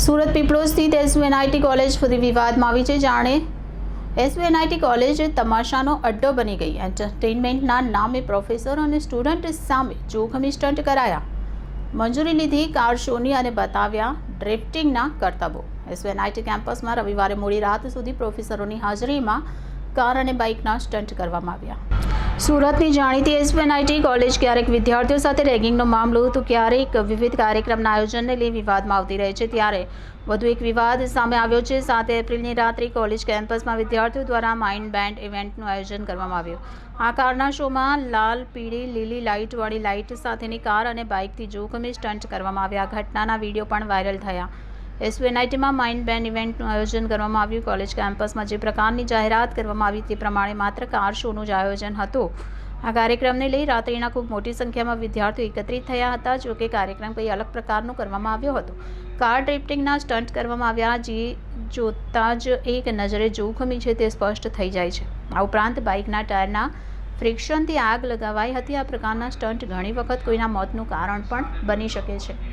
સુરત પીપળોજ સ્થિત SVNIT college ફરી વિવાદમાં આવી છે. જાણે એસવીએનઆઈટી કોલેજ તમાશાનો અડ્ડો બની ગઈ. એન્ટરટેઇનમેન્ટના નામે પ્રોફેસર અને સ્ટુડન્ટ સામે જોખમી સ્ટન્ટ કરાયા. મંજૂરી લીધી કાર શોની અને બતાવ્યા ડ્રિફ્ટિંગના કરતબો. એસવીએનઆઈટી કેમ્પસમાં રવિવારે મોડી રાત સુધી પ્રોફેસરોની હાજરીમાં કાર અને બાઇકના સ્ટન્ટ કરવામાં આવ્યા. સુરતની જાણીતી એસવીએનઆઈટી કોલેજ ક્યારેક વિદ્યાર્થીઓ સાથે રેગિંગનો મામલો તો ક્યારેક વિવિધ કાર્યક્રમના આયોજનને લઈ વિવાદમાં આવતી રહે છે. ત્યારે વધુ એક વિવાદ સામે આવ્યો છે. સાત એપ્રિલની રાત્રે કોલેજ કેમ્પસમાં વિદ્યાર્થીઓ દ્વારા માઇન્ડ બેન્ડ ઇવેન્ટનું આયોજન કરવામાં આવ્યું. આ કારના શોમાં લાલ, પીળી, લીલી લાઇટવાળી લાઇટ સાથેની કાર અને બાઇકથી જોખમી સ્ટન્ટ કરવામાં આવ્યા. ઘટનાના વીડિયો પણ વાયરલ થયા. એસવીએનઆઈટીમાં માઇન્ડ બેન્ડ ઇવેન્ટનું આયોજન કરવામાં આવ્યું. કોલેજ કેમ્પસમાં જે પ્રકારની જાહેરાત કરવામાં આવી તે પ્રમાણે માત્ર કાર શોનું જ આયોજન હતું. આ કાર્યક્રમને લઈ રાત્રિના ખૂબ મોટી સંખ્યામાં વિદ્યાર્થીઓ એકત્રિત થયા હતા, જો કે કાર્યક્રમ કંઈ અલગ પ્રકારનો કરવામાં આવ્યો હતો. કાર ડ્રિફ્ટિંગના સ્ટન્ટ કરવામાં આવ્યા, જે જોતાં જ એક નજરે જોખમી છે તે સ્પષ્ટ થઈ જાય છે. આ ઉપરાંત બાઇકના ટાયરના ફ્રિક્શનથી આગ લગાવાઈ હતી. આ પ્રકારના સ્ટન્ટ ઘણી વખત કોઈના મોતનું કારણ પણ બની શકે છે.